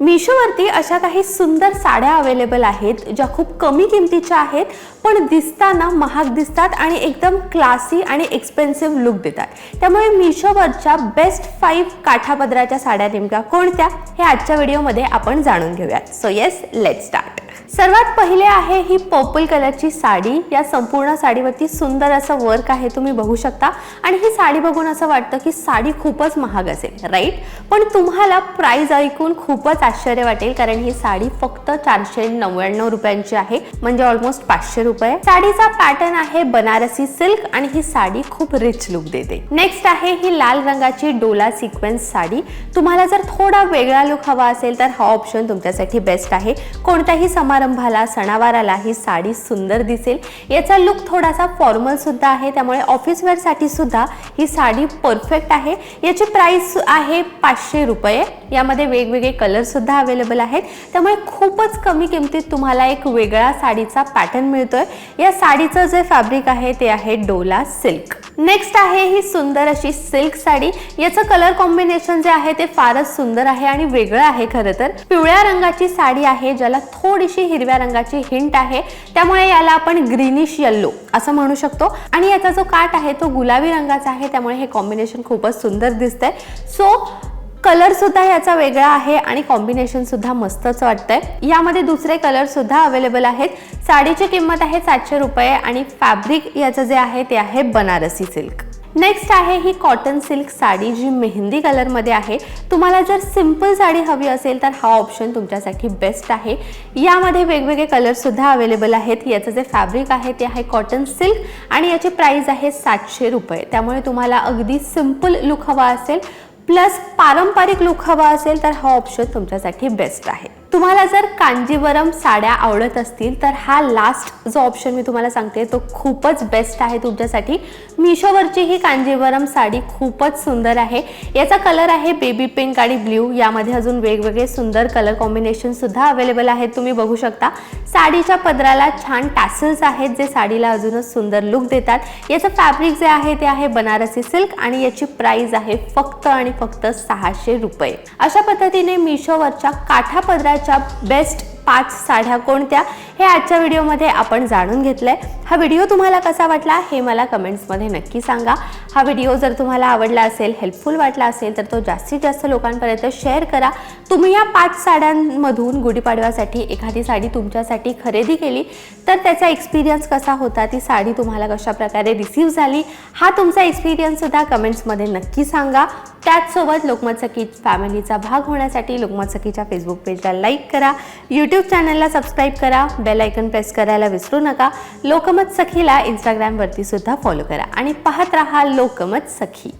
मिशोवरती अशा काही सुंदर साड्या अवेलेबल आहेत ज्या खूप कमी किमतीच्या आहेत पण दिसताना महाग दिसतात आणि एकदम क्लासी आणि एक्सपेन्सिव्ह लुक देतात. त्यामुळे मिशोवरच्या बेस्ट फाईव्ह काठापदराच्या साड्या नेमक्या कोणत्या हे आजच्या व्हिडिओमध्ये आपण जाणून घेऊयात. सो येस लेट स्टार्ट सर्वात पहिले आहे ही पर्पल कलरची साडी. या संपूर्ण साडीवरती सुंदर असं वर्क आहे तुम्ही बघू शकता. आणि ही साडी बघून असं वाटतं की साडी खूपच महाग असेल राईट पण तुम्हाला प्राईज ऐकून खूपच आश्चर्य वाटेल कारण ही साडी फक्त चारशे नव्याण्णव रुपयांची आहे म्हणजे ऑलमोस्ट पाचशे रुपये. साडीचा पॅटर्न आहे बनारसी सिल्क आणि ही साडी खूप रिच लुक देते. नेक्स्ट आहे ही लाल रंगाची डोला सिक्वेन्स साडी. तुम्हाला जर थोडा वेगळा लुक हवा असेल तर हा ऑप्शन तुमच्यासाठी बेस्ट आहे. कोणत्याही समारंभाला सणावाराला ही साडी सुंदर दिसेल. याचा लुक थोडासा फॉर्मल सुद्धा आहे. त्यामुळे ऑफिस वेअरसाठी सुद्धा ही साडी परफेक्ट आहे. याची प्राईस आहे पाचशे रुपये. यामध्ये वेगवेगळे कलर सुद्धा अवेलेबल आहेत. त्यामुळे खूपच कमी किमतीत तुम्हाला एक वेगळा साडीचा पॅटर्न मिळतोय. या साडीचं जे फॅब्रिक आहे ते आहे डोला सिल्क. नेक्स्ट आहे ही सुंदर अशी सिल्क साडी. याचं कलर कॉम्बिनेशन जे आहे ते फारच सुंदर आहे आणि वेगळं आहे खरं तर. पिवळ्या रंगाची साडी आहे ज्याला थोडीशी हिरव्या रंगाची हिंट आहे. त्यामुळे याला आपण ग्रीनिश येल्लो असं म्हणू शकतो. आणि याचा जो काट आहे तो गुलाबी रंगाचा आहे त्यामुळे हे कॉम्बिनेशन खूपच सुंदर दिसतंय. सो कलर सुद्धा याचा वेगळा आहे आणि कॉम्बिनेशन सुद्धा मस्तच वाटतंय. यामध्ये दुसरे कलर सुद्धा अवेलेबल आहेत. साडीची किंमत आहे सातशे रुपये आणि फॅब्रिक याचं जे आहे ते आहे बनारसी सिल्क नेक्स्ट आहे ही कॉटन सिल्क साडी जी मेहंदी कलरमध्ये आहे. तुम्हाला जर सिंपल साडी हवी असेल तर हा ऑप्शन तुमच्यासाठी बेस्ट आहे. यामध्ये वेगवेगळे कलरसुद्धा अवेलेबल आहेत. याचं जे फॅब्रिक आहे ते आहे कॉटन सिल्क आणि याची प्राईज आहे सातशे रुपये. त्यामुळे तुम्हाला अगदी सिंपल लुक हवा असेल. प्लस पारंपरिक लुक हवा असेल तर हा ऑप्शन तुमच्यासाठी बेस्ट आहे. तुम्हाला जर कांजीवरम साड्या आवडत असतील तर हा लास्ट जो ऑप्शन मी तुम्हाला सांगते तो खूपच बेस्ट आहे तुमच्यासाठी. मिशोवरची ही कांजीवरम साडी खूपच सुंदर आहे. याचा कलर आहे बेबी पिंक आणि ब्ल्यू यामध्ये अजून वेगवेगळे सुंदर कलर कॉम्बिनेशन सुद्धा अवेलेबल आहेत. तुम्ही बघू शकता. साडीच्या पदराला छान टॅसल्स आहेत जे साडीला अजूनच सुंदर लुक देतात. याचं फॅब्रिक जे आहे ते आहे बनारसी सिल्क आणि याची प्राइस आहे फक्त आणि फक्त सहाशे रुपये. अशा पद्धतीने मिशोवरच्या काठा पदराच्या बेस्ट पाच साड्या कोणत्या हे आजच्या व्हिडिओमध्ये आपण जाणून घेतलं आहे हा व्हिडिओ तुम्हाला कसा वाटला हे मला कमेंट्समध्ये नक्की सांगा. हा व्हिडिओ जर तुम्हाला आवडला असेल हेल्पफुल वाटला असेल तर तो जास्तीत जास्त लोकांपर्यंत शेअर करा. तुम्ही या पाच साड्यांमधून गुढीपाडव्यासाठी एखादी साडी तुमच्यासाठी खरेदी केली तर त्याचा एक्सपिरियन्स कसा होता ती साडी तुम्हाला कशा प्रकारे रिसीव झाली हा तुमचा एक्सपिरियन्ससुद्धा कमेंट्समध्ये नक्की सांगा. त्याचसोबत लोकमत सखी फॅमिलीचा भाग होण्यासाठी लोकमत सखीच्या फेसबुक पेजला लाईक करा यूट्यूब चॅनलला सबस्क्राईब करा बेल आयकन प्रेस करायला विसरू नका लोकमत सखीला इंस्टाग्रामवरती सुद्धा फॉलो करा आणि पाहत राहा लोकमत सखी